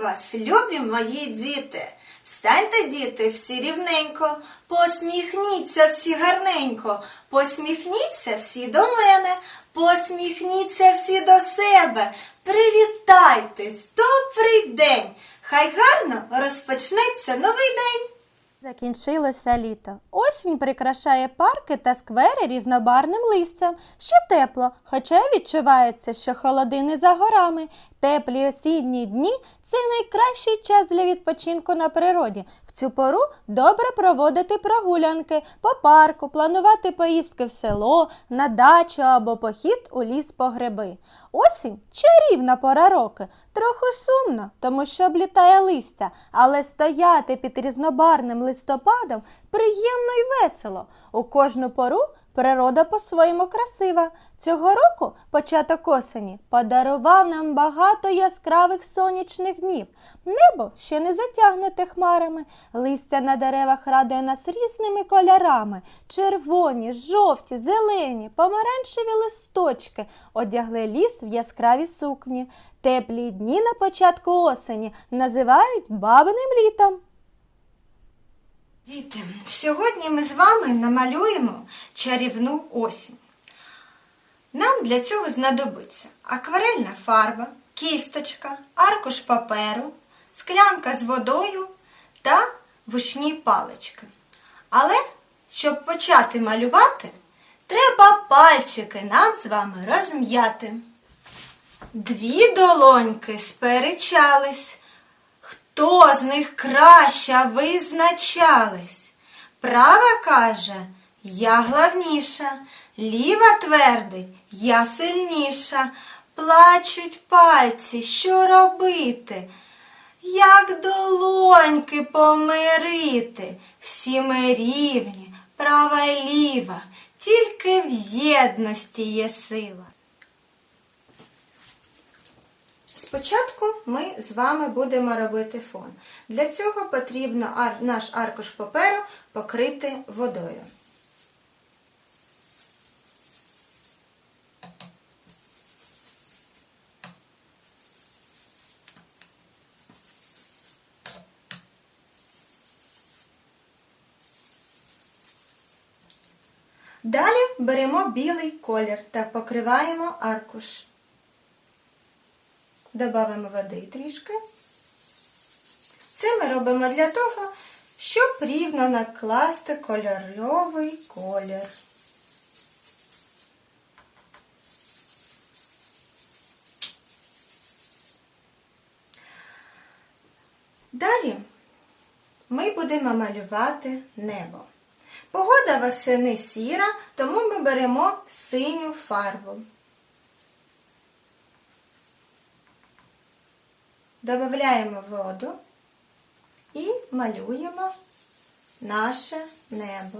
вас, любі мої діти. Встаньте, діти, всі рівненько, посміхніться всі гарненько, посміхніться всі до мене, посміхніться всі до себе. Привітайтесь, добрий день! Хай гарно розпочнеться новий день. Закінчилося літо. Осінь прикрашає парки та сквери різнобарним листям. Ще тепло, хоча відчувається, що холодини за горами. Теплі осінні дні це найкращий час для відпочинку на природі. В цю пору добре проводити прогулянки по парку, планувати поїздки в село, на дачу або похід у ліс по гриби. Осінь чарівна пора роки. Трохи сумно, тому що облітає листя, але стояти під різнобарним листопадом приємно й весело. У кожну пору природа по-своєму красива. Цього року початок осені подарував нам багато яскравих сонячних днів. Небо ще не затягнуте хмарами, листя на деревах радує нас різними кольорами. Червоні, жовті, зелені, помаранчеві листочки одягли ліс в яскраві сукні. Теплі дні на початку осені називають бабиним літом. Діти, сьогодні ми з вами намалюємо чарівну осінь. Нам для цього знадобиться акварельна фарба, кісточка, аркуш паперу, склянка з водою та вушні палички. Але, щоб почати малювати, треба пальчики нам з вами розм'яти. Дві долоньки сперечались. Хто з них краще визначались? Права каже, я главніша, ліва твердить, я сильніша. Плачуть пальці, що робити? Як долоньки помирити? Всі ми рівні, права й ліва, тільки в єдності є сила. Спочатку ми з вами будемо робити фон. Для цього потрібно наш аркуш паперу покрити водою. Далі беремо білий колір та покриваємо аркуш. Добавимо води трішки. Це ми робимо для того, щоб рівно накласти кольоровий колір. Далі ми будемо малювати небо. Погода восени сіра, тому ми беремо синю фарбу. Додаємо воду і малюємо наше небо.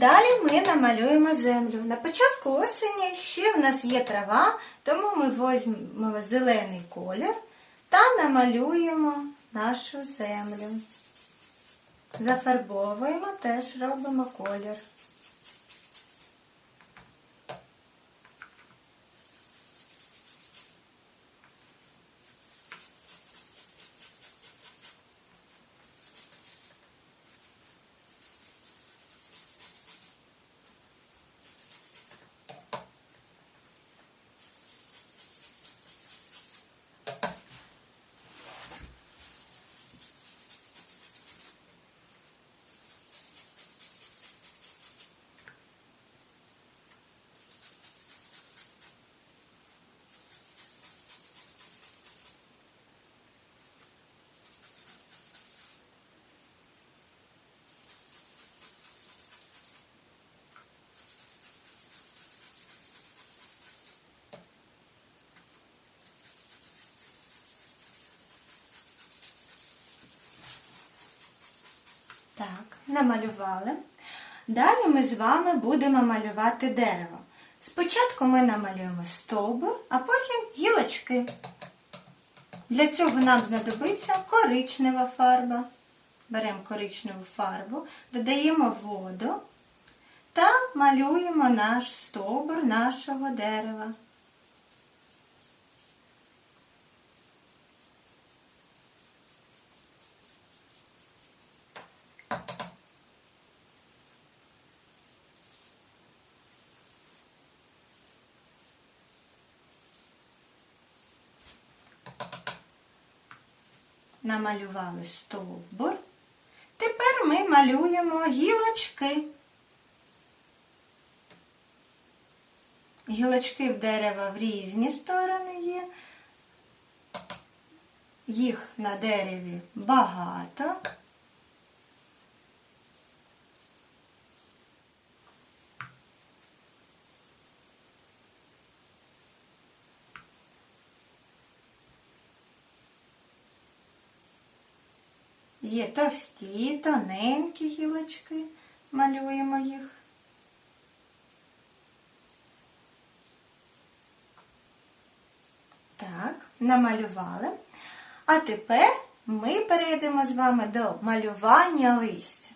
Далі ми намалюємо землю. На початку осені ще в нас є трава, тому ми візьмемо зелений колір та намалюємо нашу землю. Зафарбовуємо, теж робимо колір. Намалювали. Далі ми з вами будемо малювати дерево. Спочатку ми намалюємо стовбур, а потім гілочки. Для цього нам знадобиться коричнева фарба. Беремо коричневу фарбу, додаємо воду та малюємо наш стовбур нашого дерева. Намалювали стовбур. Тепер ми малюємо гілочки. Гілочки в дерева в різні сторони є. Їх на дереві багато. Є товсті, тоненькі гілочки. Малюємо їх. Так, намалювали. А тепер ми перейдемо з вами до малювання листя.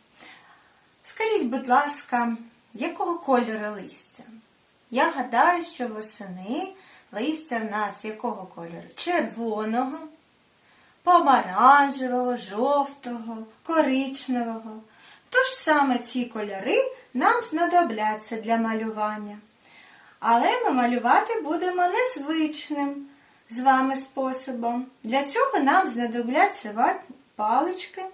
Скажіть, будь ласка, якого кольору листя? Я гадаю, що восени листя в нас якого кольору? Червоного, помаранчевого, жовтого, коричневого. Тож саме ці кольори нам знадобляться для малювання. Але ми малювати будемо незвичним з вами способом. Для цього нам знадобляться палички.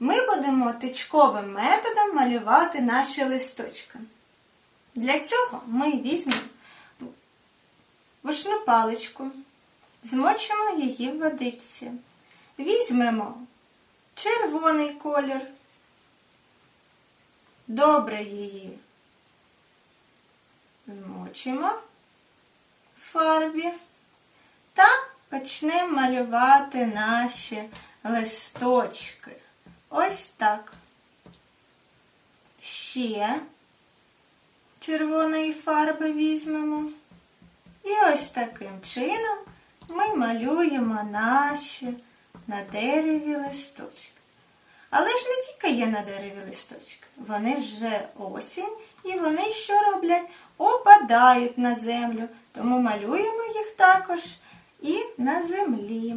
Ми будемо тичковим методом малювати наші листочки. Для цього ми візьмемо вишну паличку, змочимо її в водичці. Візьмемо червоний колір, добре її змочимо в фарбі та почнемо малювати наші листочки. Ось так. Ще червоної фарби візьмемо. І ось таким чином ми малюємо наші на дереві листочки. Але ж не тільки є на дереві листочки. Вони вже осінь і вони що роблять? Опадають на землю. Тому малюємо їх також і на землі.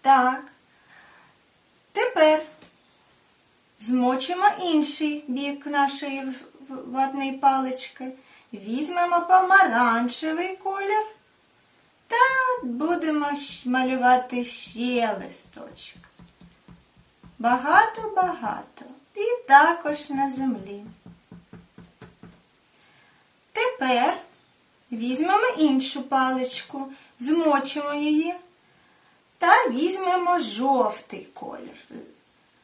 Так. Тепер змочимо інший бік нашої ватної палички. Візьмемо помаранчевий колір будемо малювати ще листочок. Багато-багато. І також на землі. Тепер візьмемо іншу паличку, змочимо її та візьмемо жовтий колір.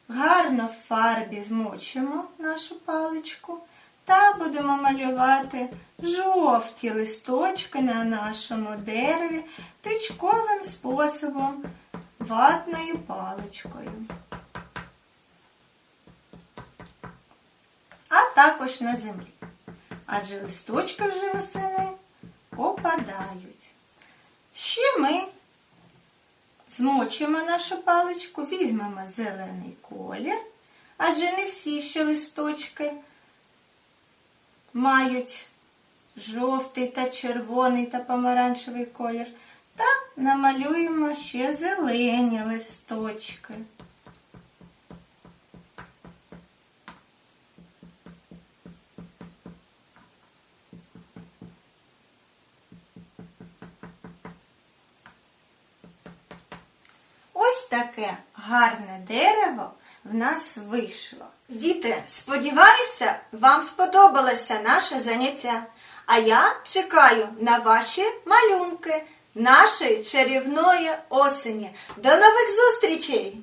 Гарно в фарбі змочимо нашу паличку та будемо малювати жовті листочки на нашому дереві тичковим способом ватною паличкою. А також на землі. Адже листочки вже восени опадають. Ще ми Змочимо нашу паличку, візьмемо зелений колір, адже не всі ще листочки мають жовтий та червоний та помаранчевий колір. Та намалюємо ще зелені листочки. Ось таке гарне дерево в нас вийшло. Діти, сподіваюся, вам сподобалося наше заняття. А я чекаю на ваші малюнки нашої чарівної осені. До нових зустрічей!